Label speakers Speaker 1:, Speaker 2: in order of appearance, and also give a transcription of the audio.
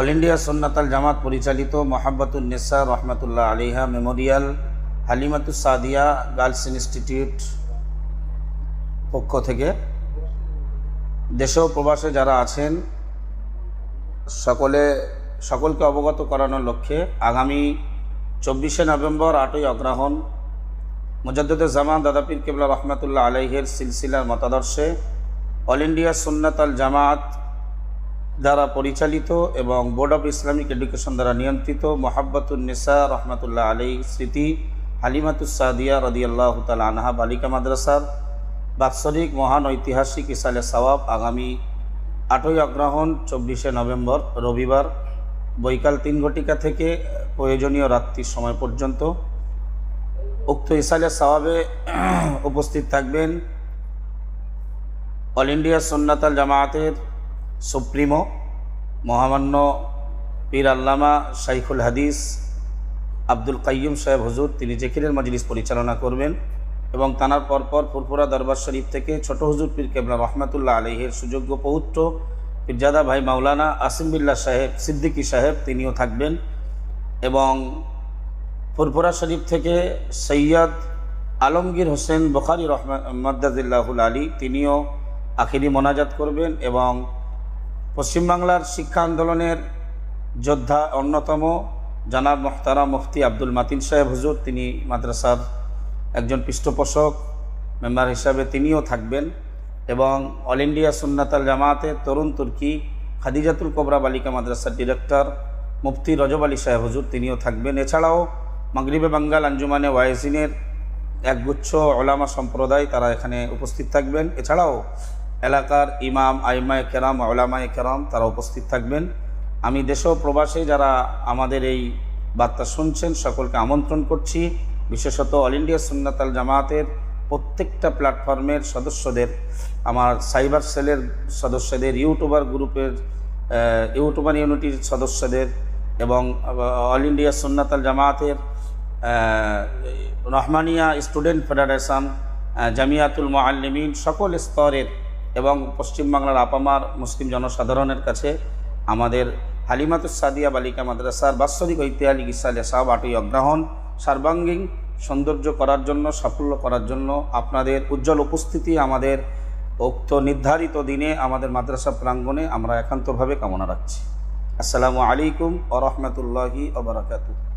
Speaker 1: All India Sunnatul Jamaat পরিচালিত মোহাব্বতুল নেসা রহমতুল্লাহ আলিহা memorial Halimatus Sadia girls institute পক্ষ থেকে। দেশ প্রবাসে যারা আছেন, সকলে, সকলকে অবগত করানোর লক্ষ্যে আগামী চব্বিশে নভেম্বর আটই অগ্রহণ মুজাদ্দুদ জামান দাদাপীর কেবলা রহমতুল্লাহ আলাইহের সিলসিলার মতাদর্শে অল ইন্ডিয়া সুন্নাত আল জামাত দ্বারা পরিচালিত এবং বোর্ড অফ ইসলামিক এডুকেশন দ্বারা নিয়ন্ত্রিত মোহাব্বতুল নেসা রহমতুল্লাহ আলী স্মৃতি হালিমাতুসাদিয়া রদিয়াল্লাহ তাল আনহা বালিকা মাদ্রাসার বাৎসরিক মহান ঐতিহাসিক ইসালে সওয়াব আগামী আটই অগ্রহণ চব্বিশে নভেম্বর রবিবার বৈকাল তিন ঘটিকা থেকে প্রয়োজনীয় রাত্রির সময় পর্যন্ত উক্ত ইসালে সওয়াবে উপস্থিত থাকবেন অল ইন্ডিয়া সুন্নাতাল জামায়াতের সুপ্রিমো, মহামান্য পীর আল্লামা শাইখুল হাদিস আব্দুল কাইয়ুম সাহেব হুজুর, তিনি জেকিরের মজলিস পরিচালনা করবেন এবং তানার পরপর ফুরফুরা দরবার শরীফ থেকে ছোট হুজুর পীর কেবলা রহমাতুল্লাহ আলহের সুযোগ্য পৌত্র পীরজাদা ভাই মাওলানা আসিম বিল্লাহ সাহেব, সিদ্দিকী সাহেব, তিনিও থাকবেন। এবং ফুরফুরা শরীফ থেকে সৈয়দ আলমগীর হোসেন বখারি রহমদাদুল্লাহুল আলী, তিনিও আখিরি মোনাজাত করবেন এবং পশ্চিমবাংলার শিক্ষা আন্দোলনের যোদ্ধা অন্যতম জানাব মোহতারা মুফতি আব্দুল মাতিন সাহেব হুজুর। তিনি মাদ্রাসার একজন পৃষ্ঠপোষক, মেম্বার হিসাবে তিনিও থাকবেন এবং অল ইন্ডিয়া সুন্নাতাল জামায়াতের তরুণ তুর্কি খাদিজাতুল কোবরা বালিকা মাদ্রাসার ডিরেক্টর মুফতি রজব আলী সাহেব হুজুর, তিনিও থাকবেন। এছাড়াও মাগরিবে বাঙ্গাল আঞ্জুমানে ওয়াইজিনের একগুচ্ছ ওলামা সম্প্রদায় তারা এখানে উপস্থিত থাকবেন। এছাড়াও এলাকার ইমাম, আইমায় কেরাম ওলামায় কেরাম, তারা উপস্থিত থাকবেন। আমি দেশ প্রবাসে যারা আমাদের এই বার্তা শুনছেন, সকলকে আমন্ত্রণ করছি। বিশেষত অল ইন্ডিয়া সুন্নাতাল জামাতের প্রত্যেকটা প্ল্যাটফর্মের সদস্যদের, আমার সাইবার সেলের সদস্যদের, ইউটিউবার গ্রুপের ইউটিউবার ইউনিটির সদস্যদের এবং অল ইন্ডিয়া সুন্নাতাল জামাতের রহমানিয়া স্টুডেন্ট ফেডারেশন জামিয়াতুল মোয়াল্লিমিন সকল স্তরের এবং পশ্চিমবাংলার আপামার মুসলিম জনসাধারণের কাছে আমাদের হালিমাতুস সাদিয়া বালিকা মাদ্রাসার বাৎসরিক ঐতিহাসিক ইসালে সাহ আটই অগ্রহণ সর্বাঙ্গীন সৌন্দর্য করার জন্য, সাফল্য করার জন্য আপনাদের উজ্জ্বল উপস্থিতি, আমাদের উক্ত নির্ধারিত দিনে, আমাদের মাদ্রাসা প্রাঙ্গণে আমরা একান্তভাবে কামনা রাখছি। আসসালামু আলাইকুম ও রহমতুল্লাহি ওবরাকাতু